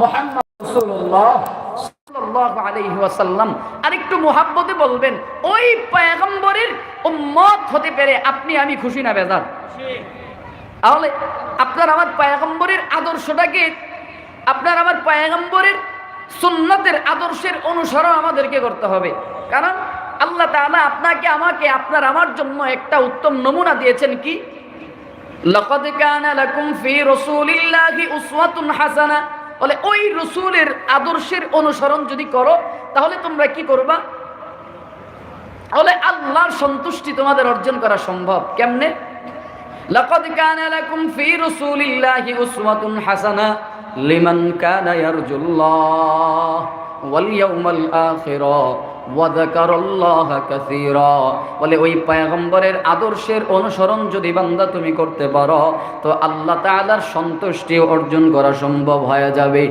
মোহাম্মদ সাল্লাল্লাহু আরেকটু মোহাব্বতে বলবেন, ওই পয়গম্বরের উম্মত হতে পেরে আপনি আমি খুশি না, বেজার? তাহলে আপনার আমার পয়গম্বরের আদর্শটাকে আপনার আমার পয়গম্বরের সুন্নতের আদর্শের অনুসরণ আমাদেরকে করতে হবে। কারণ আল্লাহ তাআলা আপনাকে, আমাকে, আপনার আমার জন্য একটা উত্তম নমুনা দিয়েছেন কি? লাকাদ কানা লাকুম ফি রাসূলিল্লাহি উসওয়াতুন হাসানা। বলে, ওই রসুলের আদর্শের অনুসরণ যদি করো, তাহলে তোমরা কি করবা? তাহলে আল্লাহর সন্তুষ্টি তোমাদের অর্জন করা সম্ভব। কেমনে? লাকাদ কানা লাকুম ফি রাসূলিল্লাহি উসওয়াতুন হাসানা লিমান কানা ইয়ারজুল্লাহ ওয়াল ইয়াউমাল আখিরা। বলে ওই পয়গম্বরের আদর্শের অনুসরণ যদি বান্দা তুমি করতে পারো, তো আল্লাহ তাআলার সন্তুষ্টি অর্জন করা সম্ভব হয়ে যাবে,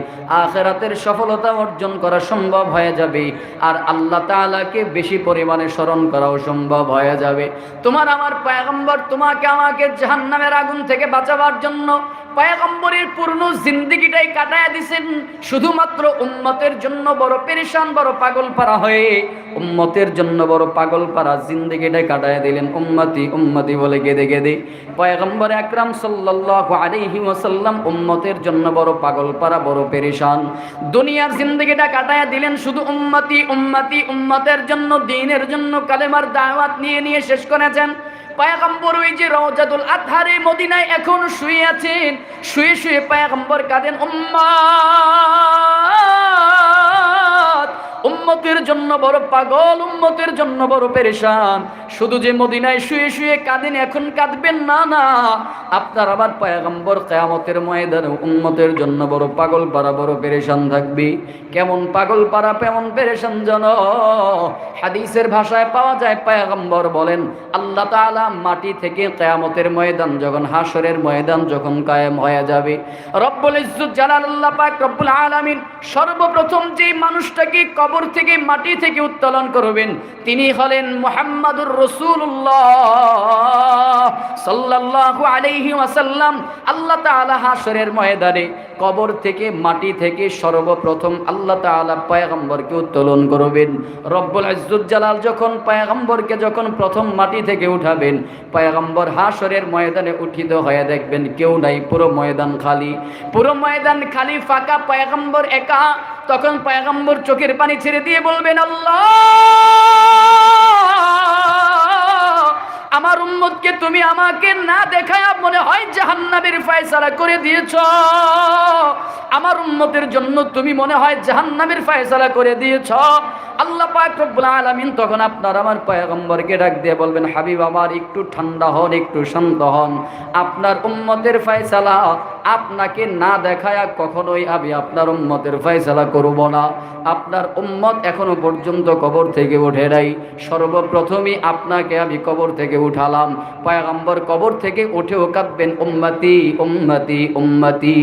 আখেরাতের সফলতা অর্জন করা সম্ভব হয়ে যাবে, আর আল্লাহ তাআলাকে বেশি পরিমাণে স্মরণ করাও সম্ভব হয়ে যাবে। তোমার আমার পয়গম্বর তোমাকে আমাকে জাহান্নামের আগুন থেকে বাঁচাবার জন্য পয়গম্বরের পূর্ণ জিন্দিগিটাই কাটায় দিছেন। শুধুমাত্র উম্মতের জন্য বড় পেরেশান, বড় পাগল পারা হয়ে উম্মতের জন্য বড় পাগল পারা জিন্দিগিটাই কাটায় দিলেন। উম্মতি উম্মতি বলে গেদে গেদে। পয়গম্বর একরাম সাল্লাল্লাহু আলাইহি উম্মতের জন্য বড় পাগল পারা বড় পেরেশান। দুনিয়ার জিন্দিগিটা কাটায় দিলেন শুধু উম্মতি উম্মতি, উম্মতের জন্য দ্বীনের জন্য কালেমার দাওয়াত নিয়ে নিয়ে শেষ করেছেন। পায়গম্বর ওই যে রওজাতুল আতহারে মদিনায় এখন শুয়ে আছেন। শুয়ে শুয়ে পায়গম্বর কাঁদেন উম্মাত উম্মতের জন্য বড় পাগল উম্মতের জন্য বড় পেরেশান। শুধু যে মদিনায় শুয়ে শুয়ে কাঁদেন, এখন কাঁদবেন? না না। আপনার আবার পায়গম্বর কেয়ামতের ময়দানে উম্মতের জন্য বড় পাগল পারা বড় পেরেশান থাকবে। কেমন পাগল পারা কেমন পেরেশান জন হাদিসের ভাষায় পাওয়া যায়, পায়গম্বর বলেন, আল্লাহ তাআলা মাটি থেকে কেয়ামতের ময়দান, যখন হাসরের ময়দান যখন কায়েম হয়ে যাবে। রব্বুল ইজ্জত জালালাল্লাহ পাক রব্বুল আলামিন সর্বপ্রথম যে মানুষটাকে কবর থেকে, মাটি থেকে উত্তোলন করবেন, তিনি হলেন মুহাম্মাদুর রাসূলুল্লাহ সাল্লাল্লাহু আলাইহি ওয়াসাল্লাম আল্লাহ তাআলা হাসরের ময়দানে কবর থেকে মাটি থেকে সর্বপ্রথম আল্লাহ তাআলা পয়গম্বরকে উত্তোলন করবেন। রব্বুল ইজ্জত জালাল যখন পয়গম্বরকে যখন প্রথম মাটি থেকে উঠাবেন, পয়গম্বর হাসরের ময়দানে উঠিত হয়ে দেখবেন কেউ নাই, পুরো ময়দান খালি। পুরো ময়দান খালি, ফাঁকা, পয়গম্বর একা। তখন পয়গম্বর চোখের পানি ছেড়ে দিয়ে বলবেন, আল্লাহ! আমার উম্মতকে তুমি আমাকে না দেখায় মনে হয় জাহান্নামের ফায়সালা করে দিয়েছ। আমার উম্মতের জন্য তুমি মনে হয় জাহান্নামের ফায়সালা করে দিয়েছ। আল্লাহ পাক রব্বুল আলামিন তখন আপনার আমার পয়গম্বরকে ডাক দিয়ে বলবেন, হাবিব আমার একটু ঠান্ডা হন, একটু শান্ত হন। আপনার উম্মতের ফয়সালা আপনাকে না দেখায় কখনোই আমি আপনার উম্মতের ফয়সালা করব না। আপনার উম্মত এখনও পর্যন্ত কবর থেকে ওঠে নাই। সর্বপ্রথমই আপনাকে আমি কবর থেকে উঠালাম। পয়গম্বর কবর থেকে উঠেও কাঁদবেন, উম্মতি উম্মতি উম্মতি।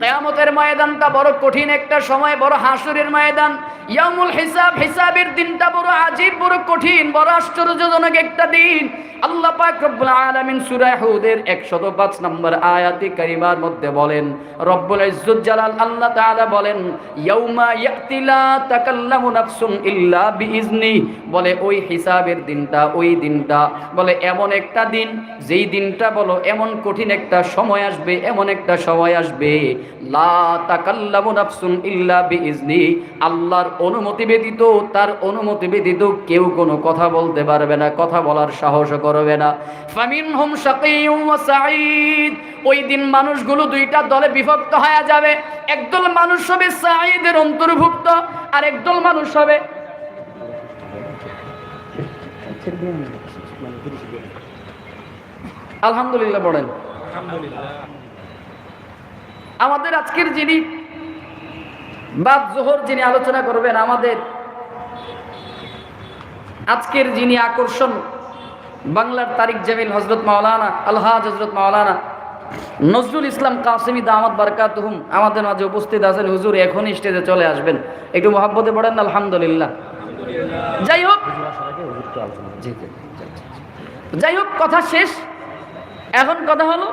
কেয়ামতের ময়দানটা বড় কঠিন একটা সময়, বড় হাসুরের ময়দান। ইয়ামুল হিসাব, হিসাবের দিনটা বড় আজীব, বড় কঠিন, বড় আশ্চর্যজনক একটা দিন। আল্লাহ পাক রব্বুল আলামিন সূরা হুদের 105 নম্বর আয়াতে কারিমার মধ্যে বলেন। রব্বুল ইজ্জত জালাল আল্লাহ তাআলা বলেন, ইয়াউমা ইয়াতি লা তাকাল্লামু নাফসুন ইল্লা বিইজনি। বলে, ওই হিসাবের দিনটা, ওই দিনটা। বলে, এমন একটা দিন, যেই দিনটা বলো, এমন কঠিন একটা সময় আসবে, এমন একটা সময় আসবে। লা তাকাল্লামু নাফসুন ইল্লা বিইজনি। আল্লাহর অনুমতি ব্যতীত, তার অনুমতি ব্যতীত কেউ কোনো কথা বলতে পারবে না, কথা বলার সাহস করবে না। ফামিনহুম শাকিয়ুম ওয়া সাঈদ। ওই দিন মানুষগুলো দুইটা দলে বিভক্ত হয়ে যাবে। একদল মানুষ হবে সাঈদের অন্তর্ভুক্ত, আর একদল মানুষ হবে আলহামদুলিল্লাহ বলেন। আমাদের আজকের যিনি বাদ জোহর যিনি আলোচনা করবেন, আমাদের আজকের যিনি আকর্ষণ, বাংলার তারিক জামিল হজরত মাওলানা, আলহাজ হজরত মাওলানা নজরুল ইসলাম কাসিমি দামাত বারকাতুহুম আমাদের মাঝে উপস্থিত আছেন। হুজুর, এখনই স্টেজে চলে আসবেন। একটু মহাব্বতে পড়েন, আলহামদুলিল্লাহ। যাই হোক। যাই হোক, কথা শেষ। এখন কথা হলো,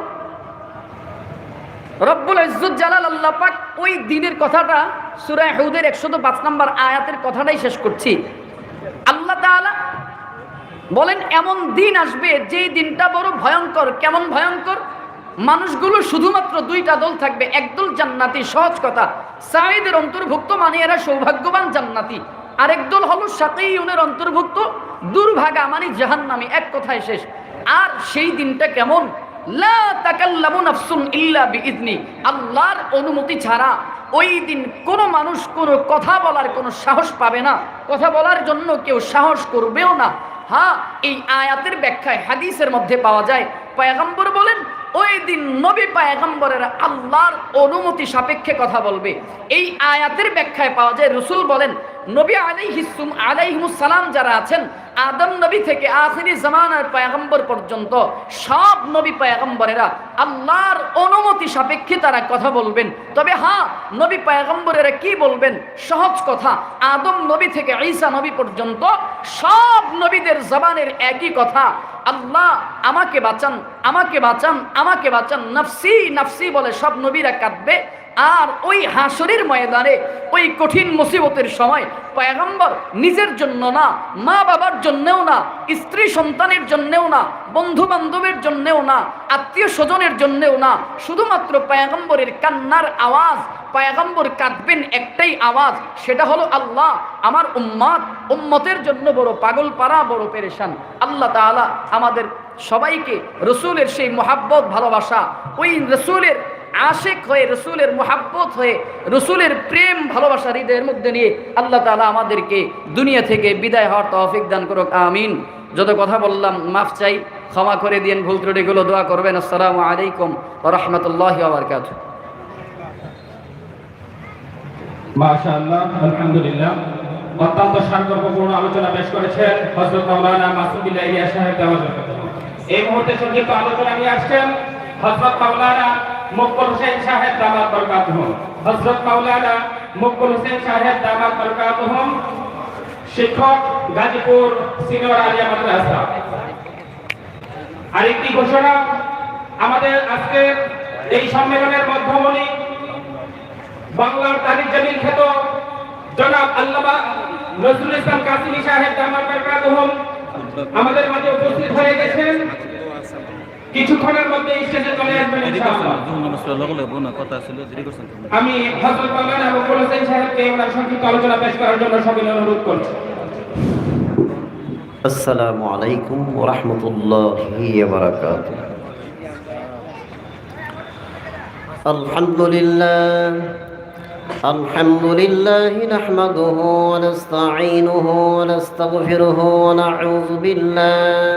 রব্বুল ইজ্জত জালাল আল্লাহ পাক ওই দিনের কথাটা, সূরা হুদের 105 নম্বর আয়াতের কথাটাই শেষ করছি। আল্লাহ তাআলা বলেন, এমন দিন আসবে যেই দিনটা বড় ভয়ঙ্কর। কেমন ভয়ঙ্কর? মানুষগুলো শুধুমাত্র দুইটা দল থাকবে একদল জান্নাতি, সহজ কথা। সাঈদের অন্তর্ভুক্ত মানে এরা সৌভাগ্যবান জান্নাতি। আরেক দল হলো সাকিউনের অন্তর্ভুক্ত, দুর্ভাগা মানে জাহান্নামী, এক কথায় শেষ। আর সেই দিনটা কেমন? আল্লাহর অনুমতি ছাড়া ওই দিন কোনো মানুষ কোনো কথা বলার কোনো সাহস পাবে না। কথা বলার জন্য কেউ সাহস করবেও না। হ্যাঁ এই আয়াতের ব্যাখ্যায়, হাদিসের মধ্যে পাওয়া যায়, পয়গম্বর বলেন ওই দিন নবী পায়গম্বরেরা আল্লাহর অনুমতি সাপেক্ষে কথা বলবে। এই আয়াতের ব্যাখ্যায় পাওয়া যায়, রসুল বলেন, নবী আলাইহিসুম আলাইহিমুসালাম যারা আছেন আদম নবী থেকে আখিরি জামানার পায়গম্বর পর্যন্ত সব নবী পায়গম্বরেরা আল্লাহর অনুমতি সাপেক্ষে তারা কথা বলবেন। তবে হ্যাঁ নবী পায়গম্বরেরা কি বলবেন? সহজ কথা, আদম নবী থেকে ঈসা নবী পর্যন্ত সব নবীদের জবানের একই কথা, আল্লাহ আমাকে বাঁচান আমাকে বাঁচান আমাকে বাঁচান, নফসি নফসি বলে সব নবীরা কাঁদবে। আর ওই হাসরের ময়দানে, ওই কঠিন মুসিবতের সময় পয়গম্বর নিজের জন্য না, মা বাবার জন্যেও না, স্ত্রী সন্তানের জন্যেও না, বন্ধু বান্ধবের জন্যেও না, আত্মীয় স্বজনের জন্যেও না, শুধুমাত্র পয়গম্বরের কান্নার আওয়াজ, পয়গম্বর কাঁদবেন একটাই আওয়াজ, সেটা হলো আল্লাহ, আমার উম্মাদ, উম্মতের জন্য বড় পাগল পাড়া বড় পেরেশান। আল্লাহ তাআলা আমাদের সবাইকে রসুলের সেই মোহাব্বত, ভালোবাসা, ওই রসুলের আশেক হয়ে, রসুলের মোহাব্বত হয়ে, রসুলের প্রেম, ভালোবাসা হৃদয়ের মধ্যে নিয়ে আল্লাহ তাআলা আমাদেরকে দুনিয়া থেকে বিদায় হওয়ার তৌফিক দান করুক, আমিন। যত কথা বললাম, মাফ চাই, ক্ষমা করে দিন ভুল ত্রুটিগুলো দোয়া করবেন। আসসালামু আলাইকুম রহমতুল্লাহ আবরকাত মাশাআল্লাহ, আলহামদুলিল্লাহ। অত্যন্ত আলোচনা সাহেব এই মুহূর্তে আলোচনা নিয়ে আসছেন হযরত মাওলানা মকবুল হোসেন সাহেব দামাত বরকাতুহুম হযরত মাওলানা মকবুল হোসেন সাহেব দামাত বরকাতুহুম শিক্ষক, গাজীপুর সিনিয়র আলিয়া মাদ্রাসা। আরেকটি ঘোষণা, আমাদের আজকের এই সম্মেলনের মধ্যমণি বাংলার তারিখ জামিল খ্যাত জনাব আল্লামা নজরুল ইসলাম কাসিমি সাহেব দামার বরকাতুহুম আমাদের মাঝে উপস্থিত হয়ে গেছেন কিছুক্ষণের মধ্যে স্টেজে চলে আসবেন ইনশাআল্লাহ কথা ছিল দেরি করছেন আমি হযরত মাওলানা মকবুল হোসেন সাহেবকে ওনার সংক্ষিপ্ত আলোচনা পেশ করার জন্য সবিনয় অনুরোধ করছি السلام عليكم ورحمة الله وبركاته الحمد لله الحمد لله نحمده ونستعينه ونستغفره ونعوذ بالله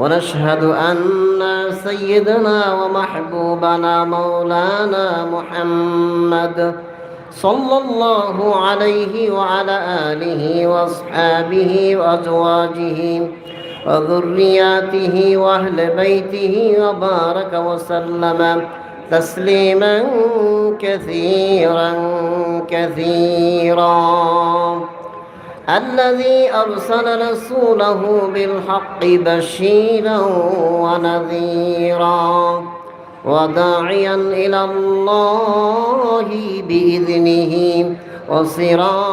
ونشهد أن سيدنا ومحبوبنا مولانا محمد صلى الله عليه وعلى آله وأصحابه وأزواجه وذرياته وأهل بيته وبارك وسلم تسليما كثيرا كثيرا. الذي أرسل رسوله بالحق بشيرا ونذيرا وداعيا إلى الله بإذنه وصراطا